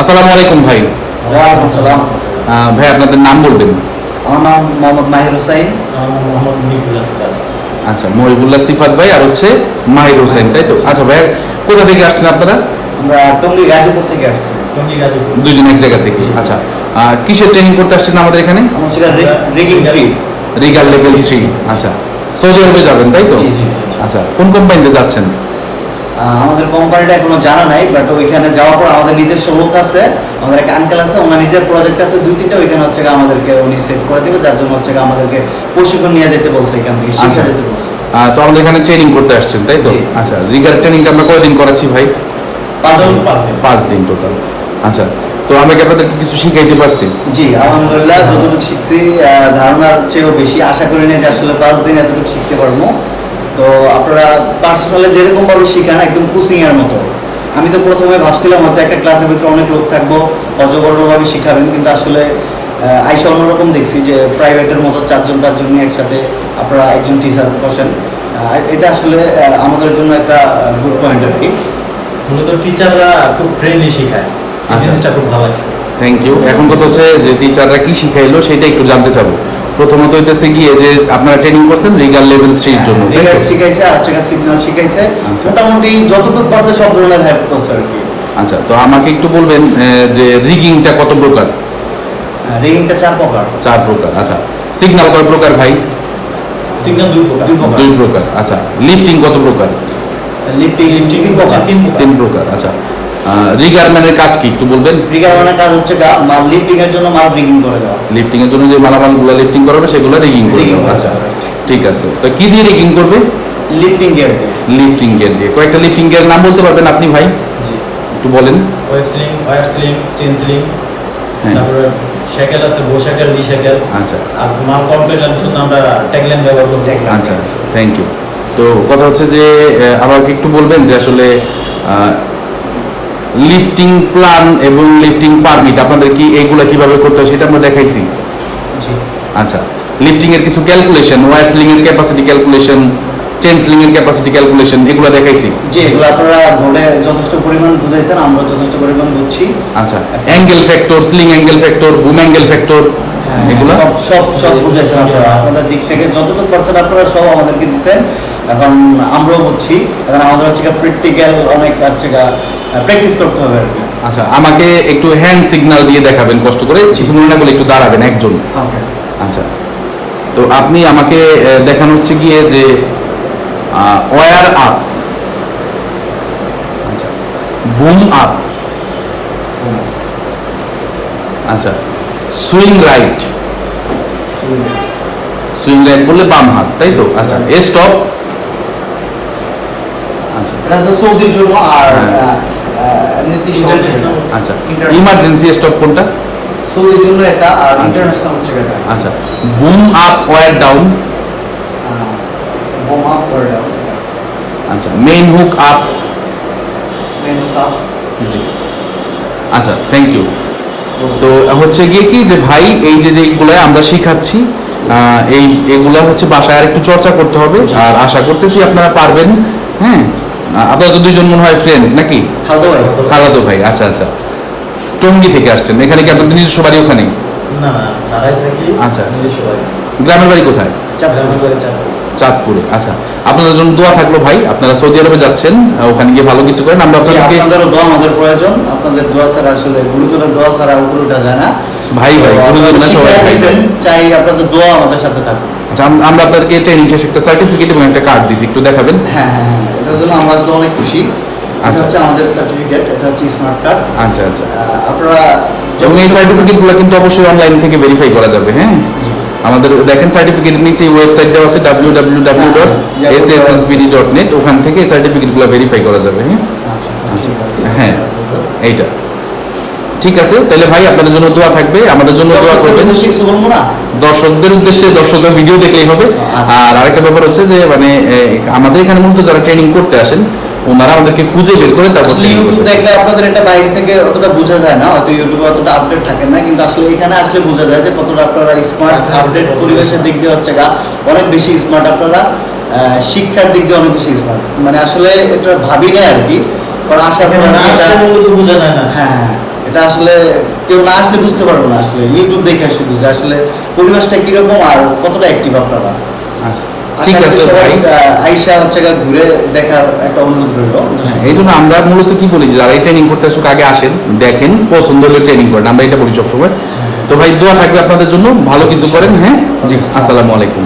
আসসালামু আলাইকুম ভাই। আসসালাম। ভাই আপনাদের নাম বলবেন? আমার নাম মোহাম্মদ মাহির হোসাইন। মোহাম্মদ আচ্ছা মহিবুল্লাহ সিফাত ভাই আর হচ্ছে মাহির হোসেন তাই তো? আচ্ছা ভাই কোথা থেকে আসছেন আপনারা? আমরা টঙ্গী গাজীপুর থেকে আসছি। টঙ্গী গাজীপুর। দুজন এক জায়গা থেকে আচ্ছা। কিসের ট্রেনিং করতে আসছেন আমাদের এখানে? আমার হচ্ছে rigging three rigger level three আচ্ছা। সৌদি আরবে যাবেন তাই তো? জি, জি, জি। আচ্ছা কোন কোম্পানিতে যাচ্ছেন? আমাদের কোম্পানিটা এখনও জানা নাই বাট ওইখানে যাওয়ার পর আমাদের নিজস্ব লোক আছে আমাদের একটা আঙ্কেল আছে ওনার নিজের প্রজেক্ট আছে দুই তিনটা ওইখানে হচ্ছে গিয়ে আমাদেরকে উনি সেট করে দেবে যার জন্য হচ্ছে গিয়ে আমাদেরকে প্রশিক্ষণ নিয়ে যেতে বলছে এখান থেকে শিক্ষা আচ্ছা। দিতে বলছে। তো আমাদের এখানে ট্রেনিং করতে আসছেন তাই তো? আচ্ছা রিগার ট্রেনিংটা আমরা কয়দিন করাচ্ছি ভাই? পাঁচ দিন। পাঁচ দিন। টোটাল আচ্ছা তো আমরা কি আপনাদেরকে কিছু শিখাইতে পারছি? জি আলহামদুলিল্লাহ যতটুকু শিখছি ধারণার চেয়েও বেশি আশা করি না যে আসলে পাঁচ দিন এতটুকু শিখতে পারব। তো আপনারা পার্সোনালি যেরকম ভাবে শিখান একদম কোচিং এর মতো। আমি তো প্রথমে ভাবছিলাম হয়তো একটা ক্লাসের ভিতরে অনেক লোক থাকব অজগরভাবে শিখাবেন কিন্তু আসলে আইসা অন্যরকম দেখছি যে প্রাইভেটের মতো চারজন পাঁচজন নিয়ে একসাথে আপনারা একজন টিচার বসেন। এটা আসলে আমাদের জন্য একটা গুড পয়েন্ট আর কি। মূলত টিচাররা খুব ফ্রেন্ডলি শেখায়। আচ্ছা। জিনিসটা খুব ভালো লাগছে। থ্যাংক ইউ এখন কথা হচ্ছে যে টিচাররা কি শিখাইলো সেটা একটু জানতে চাবো। প্রথমত হইতেছে গিয়ে যে আপনারা ট্রেনিং করছেন রিগাল লেভেল থ্রির জন্য তাই শিখাইছে আর হচ্ছে সিগন্যাল শিখাইছে। আচ্ছা। মোটামুটি যতটুকু পারছে সব ধরনের হেল্প করছে আর কি। আচ্ছা তো আমাকে একটু বলবেন যে রিগিংটা কত প্রকার? রিগিংটা চার প্রকার। চার প্রকার আচ্ছা। সিগন্যাল কয় প্রকার ভাই? সিগন্যাল দুই প্রকার। দুই প্রকার। আচ্ছা লিফটিং কত প্রকার? লিফটিং লিফটিং তিন প্রকার। তিন প্রকার আচ্ছা। রিগারম্যানের কাজ কি? একটু বলবেন? রিগার মানে কাজ হচ্ছে মাল লিফটিং এর জন্য মাল রিগিং করে দেওয়া। লিফটিং এর জন্য যে মালামালগুলো লিফটিং করাবে সেগুলো রিগিং Rigging করবে, আচ্ছা ঠিক আছে। তো কি দিয়ে রিগিং করবে? লিফটিং গিয়ার দিয়ে। লিফটিং গিয়ার দিয়ে। কয়েকটা লিফটিং গিয়ার নাম বলতে পারবেন আপনি ভাই? জি। একটু বলেন। Web sling wire sling chain sling তারপরে শ্যাকেল আছে বো শ্যাকেল ডি শ্যাকেল আচ্ছা। আর মাল কম্পিউটার জন্য আমরা ট্যাগলাইন ব্যবহার করতে। আচ্ছা থ্যাংক ইউ তো কথা হচ্ছে যে আমাকে একটু বলবেন যে আসলে লিফটিং প্ল্যান এবং লিফটিং পারমিট আপনাদের কি এগুলা কীভাবে করতে হয় সেটা আমরা দেখাইছি? আচ্ছা লিফটিং এর কিছু ক্যালকুলেশন ওয়ার সিলিং এর ক্যাপাসিটি ক্যালকুলেশন চেন সিলিং এর ক্যাপাসিটি ক্যালকুলেশন এগুলো দেখাইছি। জি এগুলো আপনারা বোর্ডে যথেষ্ট পরিমাণ বুঝাইছেন আমরা যথেষ্ট পরিমাণ বুঝছি। আচ্ছা angle factor sling angle factor boom angle factor এগুলো? সব সব সব বুঝাইছেন আপনারা। আপনাদের দিক থেকে যতটুকু পারছেন আপনারা সব আমাদেরকে দিচ্ছেন এখন আমরাও বুঝছি। এখন আমাদের হচ্ছে প্র্যাকটিক্যাল অনেক হচ্ছে প্র্যাকটিস করতে হবে আর কি। আচ্ছা আমাকে একটু হ্যান্ড সিগন্যাল দিয়ে দেখাবেন কষ্ট করে। কিছু মনে না করলে একটু দাঁড়াবেন একজন। আচ্ছা। তো আপনি আমাকে দেখানো হচ্ছে গিয়ে যে ওয়ার আপ আচ্ছা। বুম আপ আচ্ছা। সুইং রাইট সুইং রাইট বললে বাম হাত তাই তো? আচ্ছা এ স্টপ আচ্ছা। এটা সৌদির জন্য আর হ্যাঁ। নির্দিষ্ট আচ্ছা ইমার্জেন্সি স্টপ কোনটা? জন্য এটা আর ইন্টারন্যাশনাল হচ্ছে এটা আচ্ছা বুম আপ ডাউন বোমা দাও আচ্ছা মেইন হুক আপ কাপ জি। আচ্ছা থ্যাংক ইউ তো হচ্ছে গিয়ে কি যে ভাই এই যে যেগুলো আমরা শিখাচ্ছি এই এগুলা হচ্ছে বাসায় আর একটু চর্চা করতে হবে। আর আশা করতেছি আপনারা পারবেন। হ্যাঁ? আপনারা তো দুইজন মনে হয় ফ্রেন্ড নাকি? খালতো ভাই আচ্ছা আচ্ছা। টঙ্গি থেকে আসছেন। এখানে কি আপনাদের নিজস্ব বাড়ি ওখানে? না থাকি আচ্ছা। গ্রামের বাড়ি কোথায়? চাঁদপুরে আচ্ছা। আপনাদের জন্য দোয়া থাকল ভাই আপনারা সৌদি আরবে যাচ্ছেন ওখানে গিয়ে ভালো কিছু করেন। আমরা আপনাদেরকে আপনাদেরও দোয়া আমাদের প্রয়োজন। আপনাদের দোয়া ছাড়া আসলে গুরুজনের দোয়া ছাড়া উপরে উঠা যায় না। ভাই ভাই গুরুজন না সবাই চাই আপনাদের দোয়া আমাদের সাথে থাকুক। আচ্ছা আমরা আপনাদেরকে ট্রেনিং শেষে একটা সার্টিফিকেট এবং একটা কার্ড দিছি একটু দেখাবেন। হ্যাঁ হ্যাঁ হ্যাঁ। এটার জন্য আমরা আসলে অনেক খুশি। এটা আচ্ছা। হচ্ছে আমাদের সার্টিফিকেট এটা হচ্ছে স্মার্ট কার্ড আচ্ছা আচ্ছা। আপনারা এবং এই সার্টিফিকেটগুলো কিন্তু অবশ্যই অনলাইন থেকে ভেরিফাই করা যাবে হ্যাঁ? আমাদের দেখেন সার্টিফিকেট নিচে ওয়েবসাইট দেওয়া আছে নেট ওখান থেকে এই সার্টিফিকেটগুলো ভেরিফাই করা যাবে হ্যাঁ? আচ্ছা আচ্ছা ঠিক আছে। হ্যাঁ এইটা। ঠিক আছে তাহলে ভাই আপনাদের জন্য দোয়া থাকবে আমাদের জন্য দোয়া করবেন। দর্শকদের উদ্দেশ্যে দর্শকরা ভিডিও দেখলেই হবে আচ্ছা। আর আরেকটা ব্যাপার হচ্ছে যে মানে আমাদের এখানে মূলত যারা ট্রেনিং করতে আসেন ওনারা আমাদেরকে খুঁজে বের করে তারপর ইউটিউব দেখলে আপনাদের এটা বাইরে থেকে অতটা বোঝা যায় না হয়তো ইউটিউবে অতটা আপডেট থাকে না কিন্তু আসলে এখানে আসলে বোঝা যায় যে কতটা আপনারা স্মার্ট আচ্ছা, আপডেট আচ্ছা। পরিবেশের দিক দিয়ে হচ্ছে গা অনেক বেশি স্মার্ট আপনারা আহ, শিক্ষার দিক দিয়ে অনেক বেশি স্মার্ট মানে আসলে এটা ভাবি না আর কি কারণ আসলে মূলত বোঝা যায় না হ্যাঁ, এটা আসলে কেউ না আসলে বুঝতে পারব না আসলে ইউটিউব দেখে শুধু যে আসলে পরিবেশটা কীরকম আর কতটা অ্যাক্টিভ আপনারা। আচ্ছা ঠিক আছে ভাই। আইসা হচ্ছে ঘুরে দেখার একটা অনুরোধ রইল। হ্যাঁ, এই জন্য আমরা মূলত কি বলি যারা এই ট্রেনিং করতে আসুক আগে আসেন দেখেন পছন্দ হলে ট্রেনিং করেন আমরা এটা বলি সবসময়। তো ভাই দোয়া থাকবে আপনাদের জন্য। ভালো কিছু করেন হ্যাঁ? জি আসসালামু আলাইকুম।